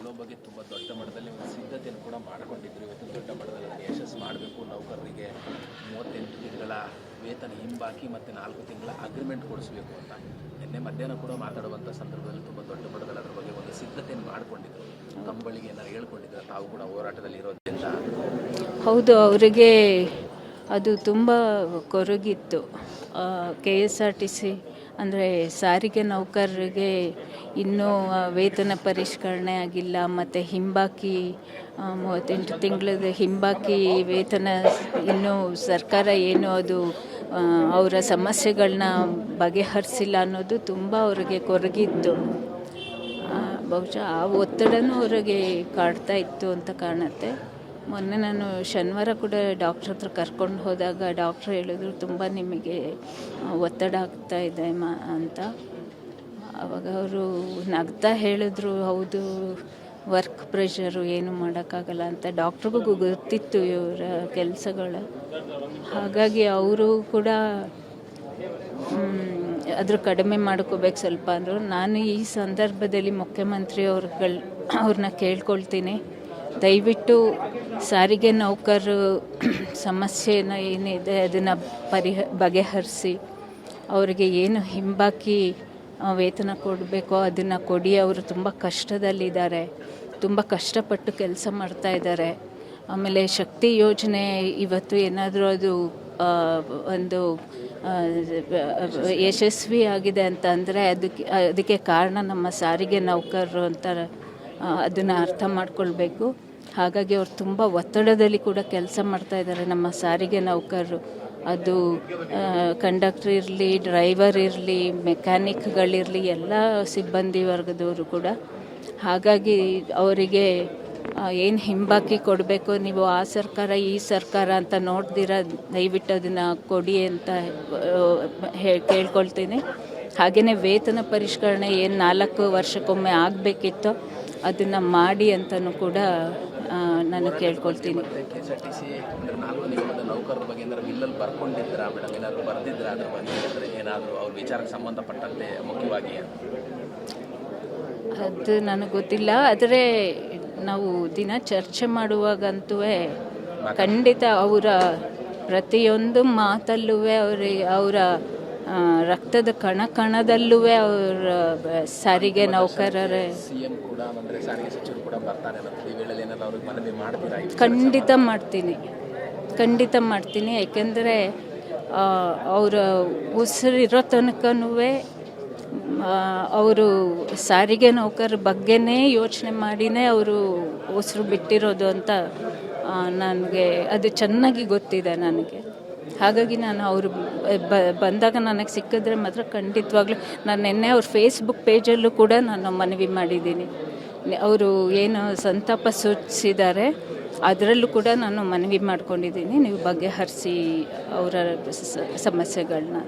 ಕೆಲವು ಬಗ್ಗೆ ತುಂಬ ದೊಡ್ಡ ಮಟ್ಟದಲ್ಲಿ ಒಂದು ಸಿದ್ಧತೆಯನ್ನು ಕೂಡ ಮಾಡಿಕೊಂಡಿದ್ರು. ಇವತ್ತು ದೊಡ್ಡ ಮಟ್ಟದಲ್ಲಿ ಅದನ್ನು ಯಶಸ್ಸು ಮಾಡಬೇಕು. ನೌಕರರಿಗೆ ಮೂವತ್ತೆಂಟು ತಿಂಗಳ ವೇತನ ಹಿಂಬಾಕಿ ಮತ್ತು ನಾಲ್ಕು ತಿಂಗಳ ಅಗ್ರಿಮೆಂಟ್ ಕೊಡಿಸಬೇಕು ಅಂತ. ನಿನ್ನೆ ಮಧ್ಯಾಹ್ನ ಕೂಡ ಮಾತಾಡುವಂಥ ಸಂದರ್ಭದಲ್ಲಿ ತುಂಬ ದೊಡ್ಡ ಮಟ್ಟದಲ್ಲಿ ಅದರ ಬಗ್ಗೆ ಒಂದು ಸಿದ್ಧತೆಯನ್ನು ಮಾಡಿಕೊಂಡಿದ್ರು. ಕಂಬಳಿಗೆ ಏನಾರು ಹೇಳ್ಕೊಂಡಿದ್ರು? ತಾವು ಕೂಡ ಹೋರಾಟದಲ್ಲಿ ಇರೋದ್ರಿಂದ. ಹೌದು, ಅವರಿಗೆ ಅದು ತುಂಬ ಕೊರಗಿತ್ತು. K S R T C ಅಂದರೆ ಸಾರಿಗೆ ನೌಕರರಿಗೆ ಇನ್ನೂ ವೇತನ ಪರಿಷ್ಕರಣೆ ಆಗಿಲ್ಲ, ಮತ್ತು ಹಿಂಬಾಕಿ ಮೂವತ್ತೆಂಟು ತಿಂಗಳದ ಹಿಂಬಾಕಿ ವೇತನ ಇನ್ನೂ ಸರ್ಕಾರ ಏನು ಅದು ಅವರ ಸಮಸ್ಯೆಗಳನ್ನ ಬಗೆಹರಿಸಿಲ್ಲ ಅನ್ನೋದು ತುಂಬ ಅವರಿಗೆ ಕೊರಗಿತ್ತು ಬಹುಶಃ ಆ ಒತ್ತಡನೂ ಅವರಿಗೆ ಕಾಡ್ತಾ ಇತ್ತು ಅಂತ ಕಾಣುತ್ತೆ. ಮೊನ್ನೆ ನಾನು ಶನಿವಾರ ಕೂಡ ಡಾಕ್ಟ್ರ್ ಹತ್ರ ಕರ್ಕೊಂಡು ಹೋದಾಗ ಡಾಕ್ಟ್ರ್ ಹೇಳಿದ್ರು, ತುಂಬ ನಿಮಗೆ ಒತ್ತಡ ಆಗ್ತಾ ಇದೆ ಮ, ಅಂತ. ಆವಾಗ ಅವರು ನಗ್ತಾ ಹೇಳಿದ್ರು, ಹೌದು, ವರ್ಕ್ ಪ್ರೆಷರು ಏನು ಮಾಡೋಕ್ಕಾಗಲ್ಲ ಅಂತ. ಡಾಕ್ಟ್ರಿಗೂ ಗೊತ್ತಿತ್ತು ಇವರ ಕೆಲಸಗಳು. ಹಾಗಾಗಿ ಅವರು ಕೂಡ ಅದ್ರ ಕಡಿಮೆ ಮಾಡ್ಕೋಬೇಕು ಸ್ವಲ್ಪ ಅಂದರು. ನಾನು ಈ ಸಂದರ್ಭದಲ್ಲಿ ಮುಖ್ಯಮಂತ್ರಿ ಅವ್ರುಗಳು, ಅವ್ರನ್ನ ಕೇಳ್ಕೊಳ್ತೀನಿ. ದಯವಿಟ್ಟು ಸಾರಿಗೆ ನೌಕರರು ಸಮಸ್ಯೆನ ಏನಿದೆ ಅದನ್ನು ಪರಿಹ, ಬಗೆಹರಿಸಿ ಅವರಿಗೆ ಏನು ಹಿಂಬಾಕಿ ವೇತನ ಕೊಡಬೇಕೋ ಅದನ್ನು ಕೊಡಿ. ಅವರು ತುಂಬ ಕಷ್ಟದಲ್ಲಿದ್ದಾರೆ. ತುಂಬ ಕಷ್ಟಪಟ್ಟು ಕೆಲಸ ಮಾಡ್ತಾ ಇದ್ದಾರೆ. ಆಮೇಲೆ ಶಕ್ತಿ ಯೋಜನೆ ಇವತ್ತು ಏನಾದರೂ ಅದು ಒಂದು ಯಶಸ್ವಿ ಆಗಿದೆ ಅಂತ ಅಂದರೆ ಅದಕ್ಕೆ ಅದಕ್ಕೆ ಕಾರಣ ನಮ್ಮ ಸಾರಿಗೆ ನೌಕರರು ಅಂತ ಅದನ್ನು ಅರ್ಥ ಮಾಡ್ಕೊಳ್ಬೇಕು. ಹಾಗಾಗಿ ಅವ್ರು ತುಂಬ ಒತ್ತಡದಲ್ಲಿ ಕೂಡ ಕೆಲಸ ಮಾಡ್ತಾ ಇದ್ದಾರೆ. ನಮ್ಮ ಸಾರಿಗೆ ನೌಕರರು. ಅದು ಕಂಡಕ್ಟರ್ ಇರಲಿ, ಡ್ರೈವರ್ ಇರಲಿ ಮೆಕ್ಯಾನಿಕ್ಗಳಿರಲಿ ಎಲ್ಲ ಸಿಬ್ಬಂದಿ ವರ್ಗದವರು ಕೂಡ. ಹಾಗಾಗಿ ಅವರಿಗೆ ಏನು ಹಿಂಬಾಕಿ ಕೊಡಬೇಕು, ನೀವು ಆ ಸರ್ಕಾರ, ಈ ಸರ್ಕಾರ ಅಂತ ನೋಡ್ದಿರ, ದಯವಿಟ್ಟು ಅದನ್ನು ಕೊಡಿ ಅಂತ ಕೇಳ್ಕೊಳ್ತೀನಿ. ಹಾಗೆಯೇ ವೇತನ ಪರಿಷ್ಕರಣೆ ಏನು ನಾಲ್ಕು ವರ್ಷಕ್ಕೊಮ್ಮೆ ಆಗಬೇಕಿತ್ತೋ, ಅದನ್ನು ಮಾಡಿ ಅಂತಲೂ ಕೂಡ ನಾನು ಕೇಳ್ಕೊಳ್ತೀನಿ. ಅದು ನನಗೆ ಗೊತ್ತಿಲ್ಲ. ಆದರೆ ನಾವು ದಿನ ಚರ್ಚೆ ಮಾಡುವಾಗಂತೂ ಖಂಡಿತ ಅವರ ಪ್ರತಿಯೊಂದು ಮಾತಲ್ಲೂ ಅವರಿಗೆ ಅವರ ರಕ್ತದ ಕಣ ಕಣದಲ್ಲೂ ಅವರ ಸಾರಿಗೆ ನೌಕರರೇ. ಖಂಡಿತ ಮಾಡ್ತೀನಿ. ಖಂಡಿತ ಮಾಡ್ತೀನಿ. ಯಾಕೆಂದರೆ ಅವರ ಉಸಿರಿರೋ ತನಕನೂ ಅವರು ಸಾರಿಗೆ ನೌಕರ ಬಗ್ಗೆನೇ ಯೋಚನೆ ಮಾಡಿನೇ ಅವರು ಉಸಿರು ಬಿಟ್ಟಿರೋದು ಅಂತ ನನಗೆ ಅದು ಚೆನ್ನಾಗಿ ಗೊತ್ತಿದೆ ನನಗೆ. ಹಾಗಾಗಿ ನಾನು ಅವರು ಬಂದಾಗ ನನಗೆ ಸಿಕ್ಕಿದ್ರೆ ಮಾತ್ರ ಖಂಡಿತವಾಗ್ಲೂ ನಾನು ನಿನ್ನೆ ಅವ್ರ ಫೇಸ್ಬುಕ್ ಪೇಜಲ್ಲೂ ಕೂಡ ನಾನು ಮನವಿ ಮಾಡಿದ್ದೀನಿ. ಅವರು ಏನು ಸಂತಾಪ ಸೂಚಿಸಿದ್ದಾರೆ, ಅದರಲ್ಲೂ ಕೂಡ ನಾನು ಮನವಿ ಮಾಡ್ಕೊಂಡಿದ್ದೀನಿ, ನೀವು ಬಗೆಹರಿಸಿ ಅವರ ಸಮಸ್ಯೆಗಳನ್ನ